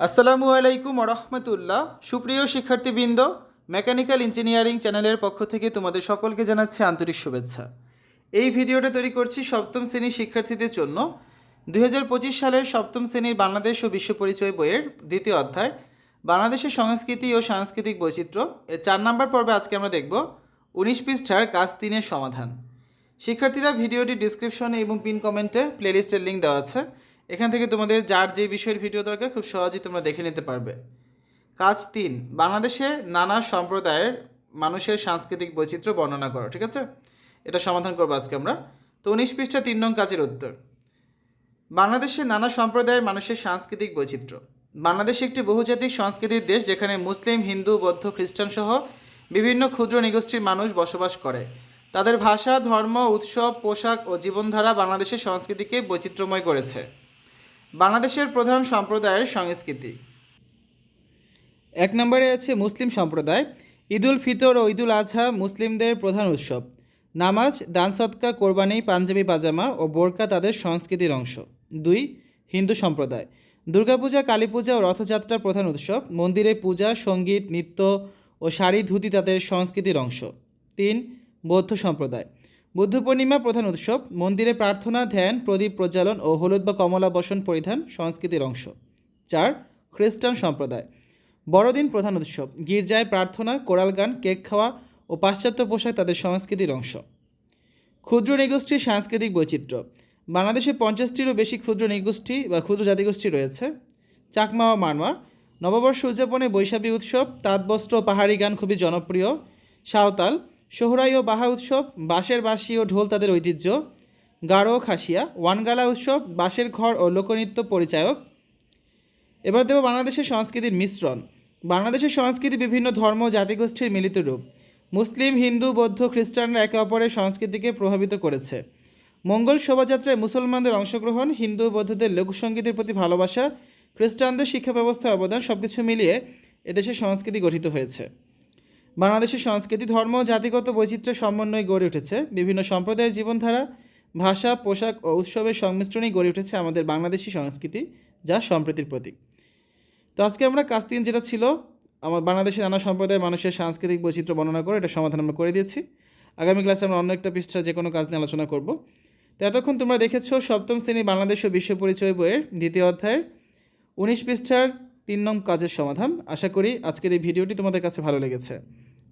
আসসালামু আলাইকুম রহমতুল্লাহ সুপ্রিয় শিক্ষার্থীবৃন্দ, মেকানিক্যাল ইঞ্জিনিয়ারিং চ্যানেলের পক্ষ থেকে তোমাদের সকলকে জানাচ্ছি আন্তরিক শুভেচ্ছা। এই ভিডিওটা তৈরি করছি সপ্তম শ্রেণির শিক্ষার্থীদের জন্য। দু হাজার পঁচিশ সালের সপ্তম শ্রেণির বাংলাদেশ ও বিশ্ব পরিচয় বইয়ের দ্বিতীয় অধ্যায়, বাংলাদেশের সংস্কৃতি ও সাংস্কৃতিক বৈচিত্র্য। এর চার নম্বর পর্বে আজকে আমরা দেখব উনিশ পৃষ্ঠার কাজ তিনের সমাধান। শিক্ষার্থীরা ভিডিওটি ডিসক্রিপশনে এবং পিন কমেন্টে প্লেলিস্টের লিঙ্ক দেওয়া আছে। এখান থেকে তোমাদের যার যে বিষয়ের ভিডিও দরকার, খুব সহজেই তোমরা দেখে নিতে পারবে। কাজ তিন, বাংলাদেশে নানা সম্প্রদায়ের মানুষের সাংস্কৃতিক বৈচিত্র্য বর্ণনা করো, ঠিক আছে? এটা সমাধান করব আজকে আমরা। তো উনিশ পৃষ্ঠা তিন নং কাজের উত্তর। বাংলাদেশে নানা সম্প্রদায়ের মানুষের সাংস্কৃতিক বৈচিত্র্য। বাংলাদেশ একটি বহুজাতিক সংস্কৃতির দেশ যেখানে মুসলিম, হিন্দু, বৌদ্ধ, খ্রিস্টান সহ বিভিন্ন ক্ষুদ্র নিগোষ্ঠীর মানুষ বসবাস করে। তাদের ভাষা, ধর্ম, উৎসব, পোশাক ও জীবনধারা বাংলাদেশের সংস্কৃতিকে বৈচিত্র্যময় করেছে। বাংলাদেশের প্রধান সম্প্রদায়ের সংস্কৃতি। এক নম্বরে আছে মুসলিম সম্প্রদায়। ঈদুল ফিতর ও ঈদুল আজহা মুসলিমদের প্রধান উৎসব। নামাজ, দান সৎকা কোরবানি, পাঞ্জাবি, পাজামা ও বোরকা তাদের সংস্কৃতির অংশ। দুই, হিন্দু সম্প্রদায়। দুর্গাপূজা কালী পূজা ও রথযাত্রার প্রধান উৎসব। মন্দিরে পূজা, সংগীত, নৃত্য ও শাড়ি ধুতি তাদের সংস্কৃতির অংশ। তিন, বৌদ্ধ সম্প্রদায়। বুদ্ধ পূর্ণিমা প্রধান উৎসব, মন্দিরে প্রার্থনা, ধ্যান, প্রদীপ প্রজ্বালন ও হলুদ বা কমলা বসন পরিধান সংস্কৃতির অংশ। চার, খ্রিস্টান সম্প্রদায়। বড়দিন প্রধান উৎসব, গির্জায় প্রার্থনা, কোরাল গান, কেক খাওয়া ও পাশ্চাত্য পোশাক তাদের সংস্কৃতির অংশ। ক্ষুদ্র নিগোষ্ঠীর সাংস্কৃতিক বৈচিত্র্য, বাংলাদেশে পঞ্চাশটিরও বেশি ক্ষুদ্র নিগোষ্ঠী বা ক্ষুদ্র জাতিগোষ্ঠী রয়েছে। চাকমা ও মারমা, নববর্ষ উদযাপনে বৈশাখী উৎসব, তাঁতবস্ত্র পাহাড়ি গান খুবই জনপ্রিয়। সাঁওতাল সোহরাই ও বাহা উৎসব, বাঁশের বাঁশি ও ঢোল তাদের ঐতিহ্য। গারো খাসিয়া, ওয়ানগালা উৎসব, বাঁশের ঘর ও লোকনৃত্য পরিচায়ক। এবার দেব বাংলাদেশের সংস্কৃতির মিশ্রণ। বাংলাদেশের সংস্কৃতি বিভিন্ন ধর্ম জাতিগোষ্ঠীর মিলিত রূপ। মুসলিম, হিন্দু, বৌদ্ধ, খ্রিস্টানরা একে অপরের সংস্কৃতিকে প্রভাবিত করেছে। মঙ্গল শোভাযাত্রায় মুসলমানদের অংশগ্রহণ, হিন্দু বৌদ্ধদের লোকসঙ্গীতের প্রতি ভালোবাসা, খ্রিস্টানদের শিক্ষা ব্যবস্থায় অবদান সব কিছু মিলিয়ে এদেশের সংস্কৃতি গঠিত হয়েছে। বাংলাদেশের সংস্কৃতি, ধর্ম, জাতিগত বৈচিত্র্য সমন্বয়ে গড়ে উঠেছে। বিভিন্ন সম্প্রদায়ের জীবনধারা, ভাষা, পোশাক ও উৎসবের সংমিশ্রণেই গড়ে উঠেছে আমাদের বাংলাদেশি সংস্কৃতি, যা সম্প্রীতির প্রতীক। তো আজকে আমরা কাজ তিন যেটা ছিল, আমার বাংলাদেশের নানা সম্প্রদায়ের মানুষের সাংস্কৃতিক বৈচিত্র্য বর্ণনা করে এটা সমাধান আমরা করে দিয়েছি। আগামী ক্লাসে আমরা অন্য একটা পৃষ্ঠা যে কোনো কাজ নিয়ে আলোচনা করব। তো এতক্ষণ তোমরা দেখেছ সপ্তম শ্রেণি বাংলাদেশ ও বিশ্ব পরিচয় বইয়ের দ্বিতীয় অধ্যায়ের উনিশ পৃষ্ঠার তিন নং কাজের সমাধান। আশা করি আজকের এই ভিডিওটি তোমাদের কাছে ভালো লেগেছে।